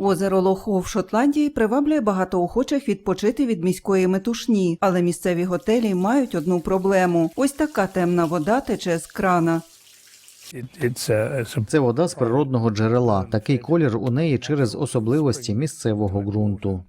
Озеро Лохо в Шотландії приваблює багато охочих відпочити від міської метушні, але місцеві готелі мають одну проблему: ось така темна вода тече з крана. Це вода з природного джерела. Такий колір у неї через особливості місцевого ґрунту.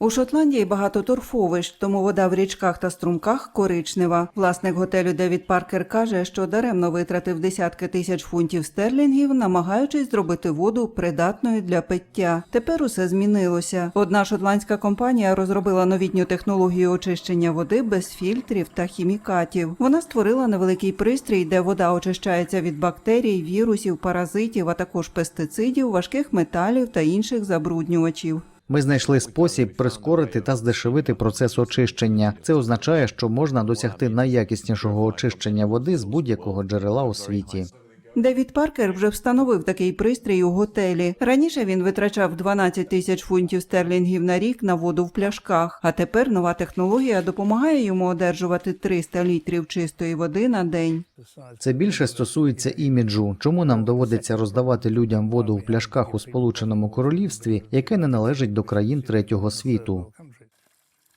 У Шотландії багато торфовищ, тому вода в річках та струмках коричнева. Власник готелю Девід Паркер каже, що даремно витратив десятки тисяч фунтів стерлінгів, намагаючись зробити воду придатною для пиття. Тепер усе змінилося. Одна шотландська компанія розробила новітню технологію очищення води без фільтрів та хімікатів. Вона створила невеликий пристрій, де вода очищається від бактерій, вірусів, паразитів, а також пестицидів, важких металів та інших забруднювачів. Ми знайшли спосіб прискорити та здешевити процес очищення. Це означає, що можна досягти найякіснішого очищення води з будь-якого джерела у світі. Девід Паркер вже встановив такий пристрій у готелі. Раніше він витрачав 12 тисяч фунтів стерлінгів на рік на воду в пляшках, а тепер нова технологія допомагає йому одержувати 300 літрів чистої води на день. Це більше стосується іміджу. Чому нам доводиться роздавати людям воду в пляшках у Сполученому Королівстві, яке не належить до країн третього світу?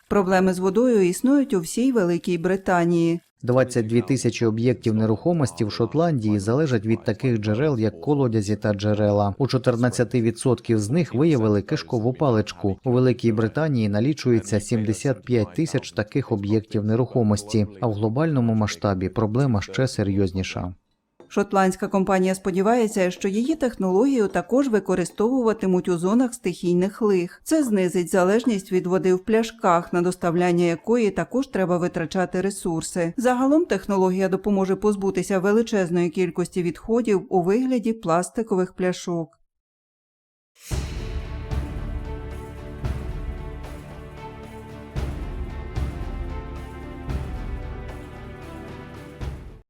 Проблеми з водою існують у всій Великій Британії. 22 тисячі об'єктів нерухомості в Шотландії залежать від таких джерел, як колодязі та джерела. У 14% з них виявили кишкову паличку. У Великій Британії налічується 75 тисяч таких об'єктів нерухомості. А в глобальному масштабі проблема ще серйозніша. Шотландська компанія сподівається, що її технологію також використовуватимуть у зонах стихійних лих. Це знизить залежність від води в пляшках, на доставляння якої також треба витрачати ресурси. Загалом технологія допоможе позбутися величезної кількості відходів у вигляді пластикових пляшок.